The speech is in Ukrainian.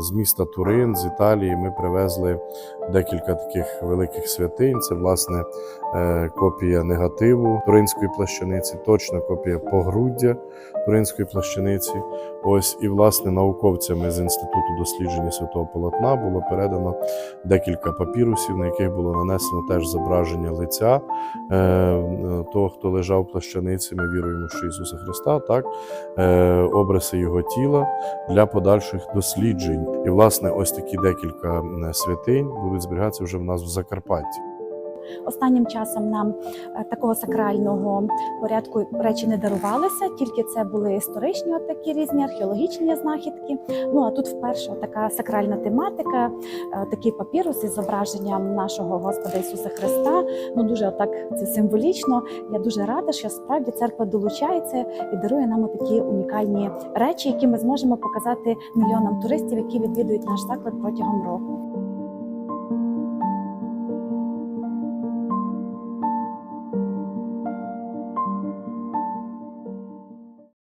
З міста Турин, з Італії, ми привезли декілька таких великих святинь. Це власне е, копія негативу Туринської плащаниці, точно копія погруддя Туринської плащаниці. Ось і власне науковцями з інституту дослідження святого полотна було передано декілька папірусів, на яких було нанесено теж зображення лиця е, того, хто лежав плащаниці. Ми віруємо, що Ісуса Христа, так е, обриси його тіла для подальших досліджень. І власне ось такі декілька святинь будуть зберігатися вже в нас в Закарпатті. Останнім часом нам е, такого сакрального порядку речі не дарувалися, тільки це були історичні такі різні археологічні знахідки. Ну а тут вперше така сакральна тематика, е, такий папірус із зображенням нашого Господа Ісуса Христа. Ну дуже отак це символічно. Я дуже рада, що справді церква долучається і дарує нам такі унікальні речі, які ми зможемо показати мільйонам туристів, які відвідують наш заклад протягом року.